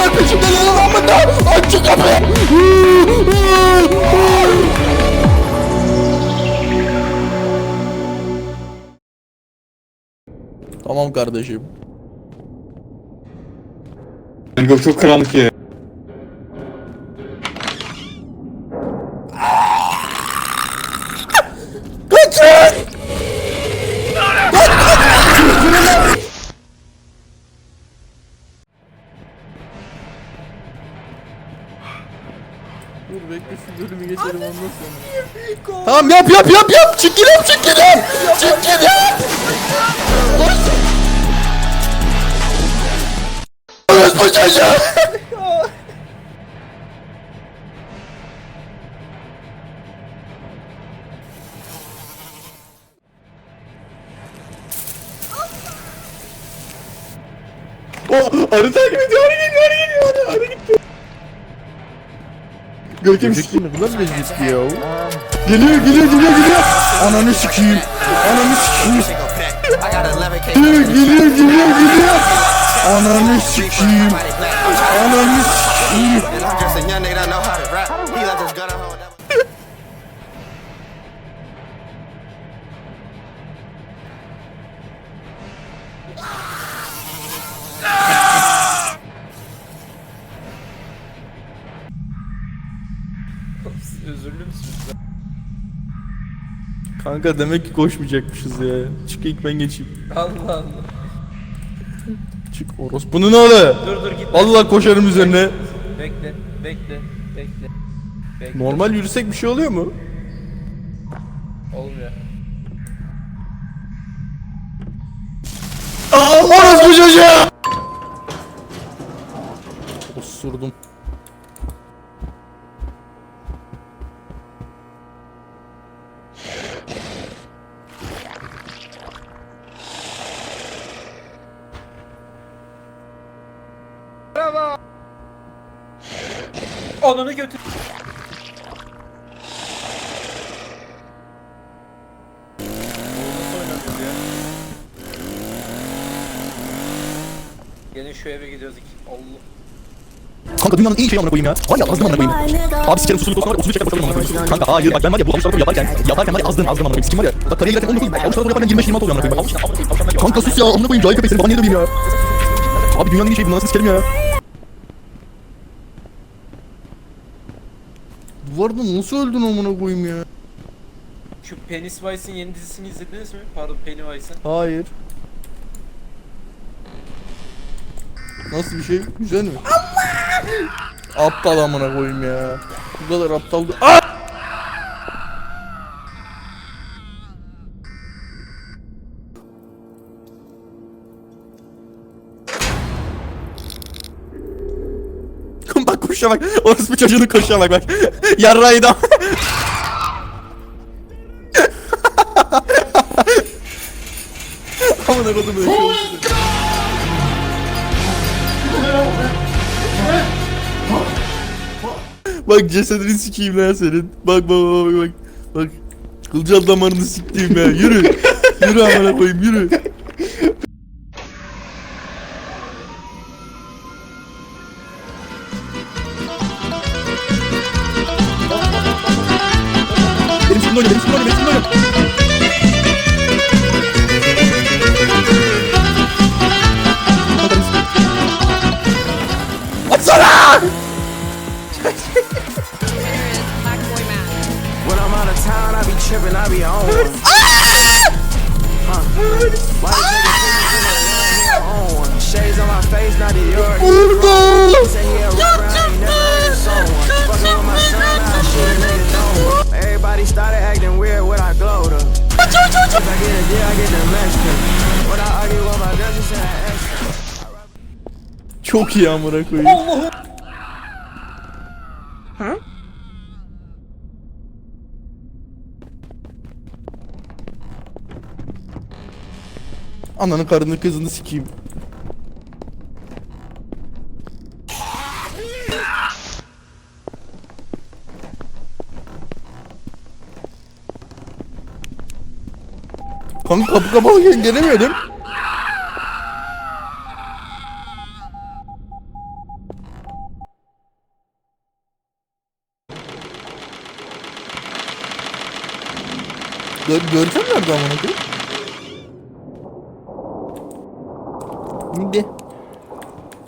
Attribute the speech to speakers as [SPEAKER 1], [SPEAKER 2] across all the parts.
[SPEAKER 1] Lan peşimden lan amına. Aç şu kapıyı. Tamam kardeşim.
[SPEAKER 2] Yok çok karanlık ya.
[SPEAKER 1] Kaçın! Dur bekle şu bölümü geçelim ondan sonra. Tamam yap yap yap yap. Çekilin çekilin. Çekilin. Orospu çocuğu.
[SPEAKER 2] O arı takip ediyor, arı geliyor, arı geliyor, arı, arı gitti. Görkem sikeyim.
[SPEAKER 1] Ne kadar lezzetli ya.
[SPEAKER 2] Geliyor, geliyor, geliyor, geliyor. Ananı sikeyim. Ananı sikeyim. Geliyor, geliyor, geliyor, geliyor. Ananı sikeyim. Ananı sikeyim.
[SPEAKER 3] I'm just a young nigga that know how to rap. He left his gun at home. that-
[SPEAKER 4] Özürlü müsünüz?
[SPEAKER 1] Kanka demek ki koşmayacakmışız ya. Çık ilk ben geçeyim.
[SPEAKER 4] Allah Allah.
[SPEAKER 1] Çık orospunun oğlu.
[SPEAKER 4] Dur dur git.
[SPEAKER 1] Allah koşarım üzerine.
[SPEAKER 4] Bekle, bekle, bekle. Bekle.
[SPEAKER 1] Normal yürüsek bir şey oluyor mu?
[SPEAKER 4] Olmuyor.
[SPEAKER 1] Orospu çocuğu! Osurdum.
[SPEAKER 4] Ananı götür. Gelin şu eve gidiyoruz iki. Allah.
[SPEAKER 1] Kanka dünyanın en iyi şeyi amına koyayım ya. Var ya azdım amına koyayım. Abi sikerim susunu dostum var ya 33 çeker boşalım amına koyayım. Kanka hayır bak ben var ya bu avuçlar yaparken yaparken var ya azdım azdım amına koyayım. Sikim var ya. Bak kariyeri zaten 19 avuçlar yaparken 25 26 oluyor amına koyayım. Bak, Kanka sus ya amına koyayım cahil köpek seni bana niye döveyim ya. Abi dünyanın en iyi şeyi bu nasıl sikerim ya. Duvarda nasıl öldün amına koyayım ya?
[SPEAKER 4] Şu Pennywise'in yeni dizisini izlediniz mi? Pardon Pennywise'ın.
[SPEAKER 1] Hayır. Nasıl bir şey? Güzel mi? Allah! Aptal amına koyayım ya. Bu kadar aptal. Ah! Koşa bak. Orası bir çocuğunu koşa bak bak. Yarrayı da. Amına kodum böyle şey olmuş. Bak cesedini sikeyim lan senin. Bak bak bak bak. Bak. Kılcal damarını siktiğim ya. Yürü. Yürü amına koyayım yürü. What's up?
[SPEAKER 5] when I'm out of town, I be tripping, ah! I be on one. Shades on my face, not yours.
[SPEAKER 1] Oh,
[SPEAKER 5] Say he Shawty started acting weird when I glowed her. If I get a I get the Mexican. When I argue with my girl, she said I extra.
[SPEAKER 1] Çok iyi amına koyayım. Allah'ım. Ha? Ananın karını kızını sikeyim. Kanka kapı kapalı gel gelemedim. Gör, görkem nerede amına koyayım? Şimdi.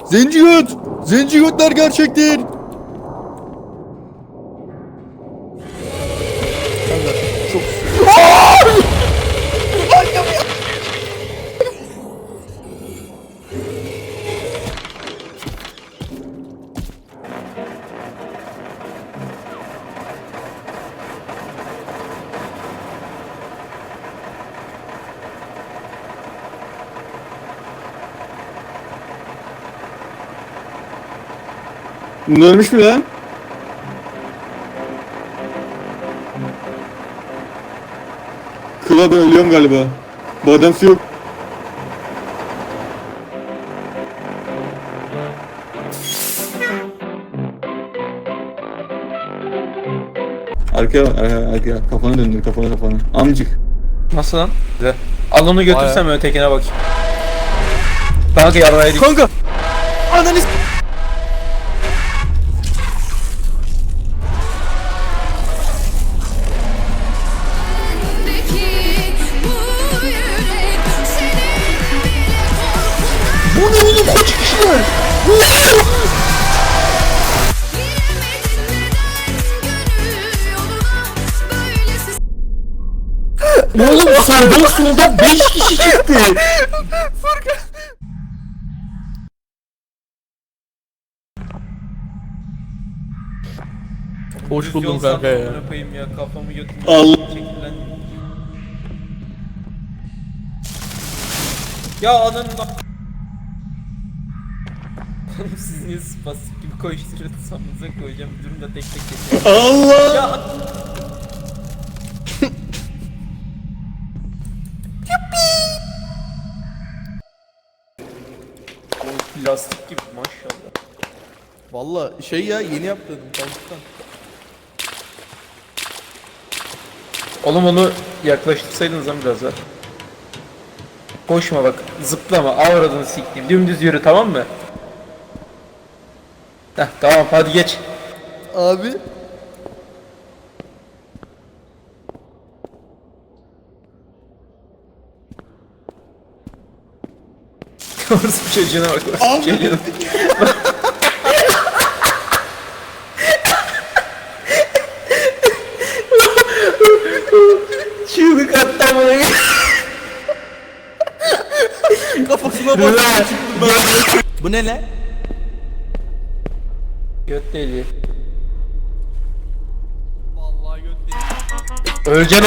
[SPEAKER 1] Zenci göt! Zenci götler gerçektir!
[SPEAKER 2] Bunu ölmüş mü lan? Kıla ben ölüyorum galiba. Bu adam su yok. Arkaya bak, arkaya, arkaya. Kafanı döndür, kafanı kafanı. Amcık.
[SPEAKER 4] Nasıl lan? Güzel. Al onu götürsem ötekine bak. Kanka yarraydık.
[SPEAKER 1] Kanka! Ananı sağdan soldan 5 kişi çıktı. Hoş buldum kanka ya.
[SPEAKER 4] kafamı
[SPEAKER 2] Allah.
[SPEAKER 4] Ya ananın da... Oğlum Siz niye spastik gibi koşturuyorsunuz sanınıza koyacağım bir durumda tek tek geçeceğim.
[SPEAKER 2] Allah!
[SPEAKER 4] Ya Oğlum Plastik gibi maşallah.
[SPEAKER 1] Valla şey ya yeni yaptım kampüsten.
[SPEAKER 4] Oğlum onu yaklaştırsaydınız lan biraz daha. Koşma bak, zıplama, avradını sikeyim. Dümdüz yürü tamam mı? Heh tamam hadi geç.
[SPEAKER 1] Abi.
[SPEAKER 4] Orası çocuğuna bak. çocuğuna. Çığlık attı amına.
[SPEAKER 1] Kafasına bak. Bu ne lan?
[SPEAKER 4] Göt deli. Öleceksin.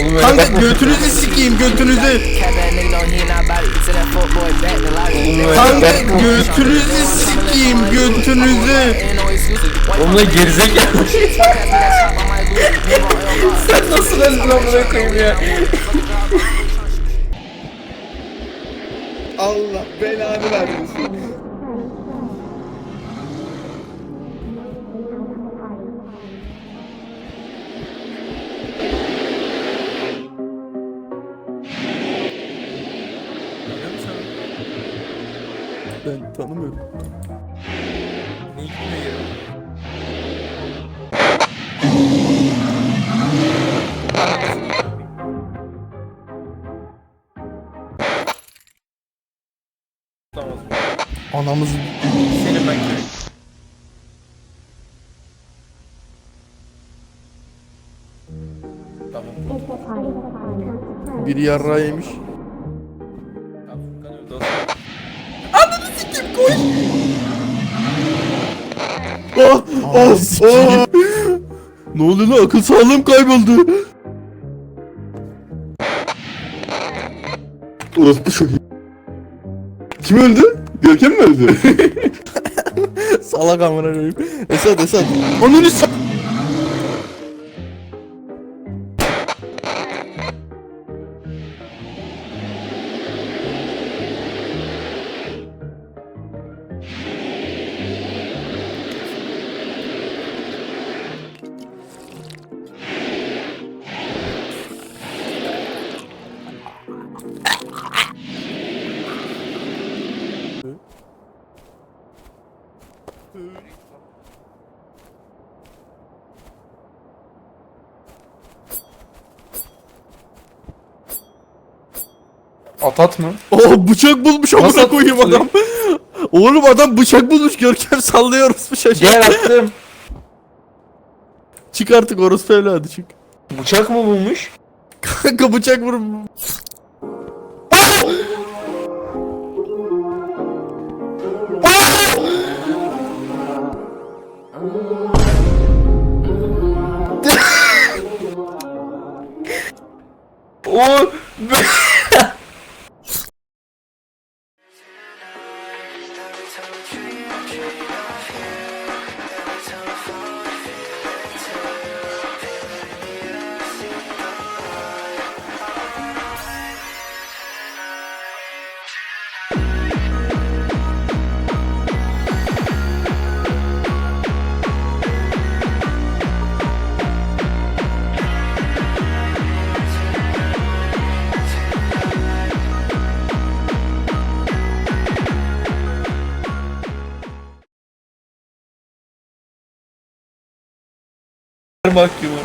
[SPEAKER 4] Oğlum öyle
[SPEAKER 1] Kanka
[SPEAKER 4] bakma.
[SPEAKER 1] götünüzü sikeyim götünüzü. Kanka götünüzü sikeyim götünüzü.
[SPEAKER 4] Lan gerizekalı. Sen nasıl öldün amına koyayım ya?
[SPEAKER 2] Allah belanı vermesin.
[SPEAKER 1] Tanımıyorum. Anamızı
[SPEAKER 4] Senin ben. Tamam.
[SPEAKER 1] biri yarrağı yemiş.
[SPEAKER 2] Oh! Oh! Oh!
[SPEAKER 1] Ne oluyor lan akıl sağlığım kayboldu.
[SPEAKER 2] Orası çok iyi. Kim öldü? Görkem mi öldü?
[SPEAKER 1] Salak amına koyayım. Esat Esat. Ananı s-
[SPEAKER 4] Hı. Atat mı?
[SPEAKER 1] Oo bıçak bulmuş amına Nasıl koyayım
[SPEAKER 4] atılıyor?
[SPEAKER 1] adam. Oğlum adam bıçak bulmuş Görkem sallıyoruz bu
[SPEAKER 4] Gel şaşa. attım.
[SPEAKER 1] Çık artık orospu evladı çık.
[SPEAKER 4] Bıçak mı bulmuş?
[SPEAKER 1] Kanka bıçak vur.
[SPEAKER 4] 오 네. mahkumu.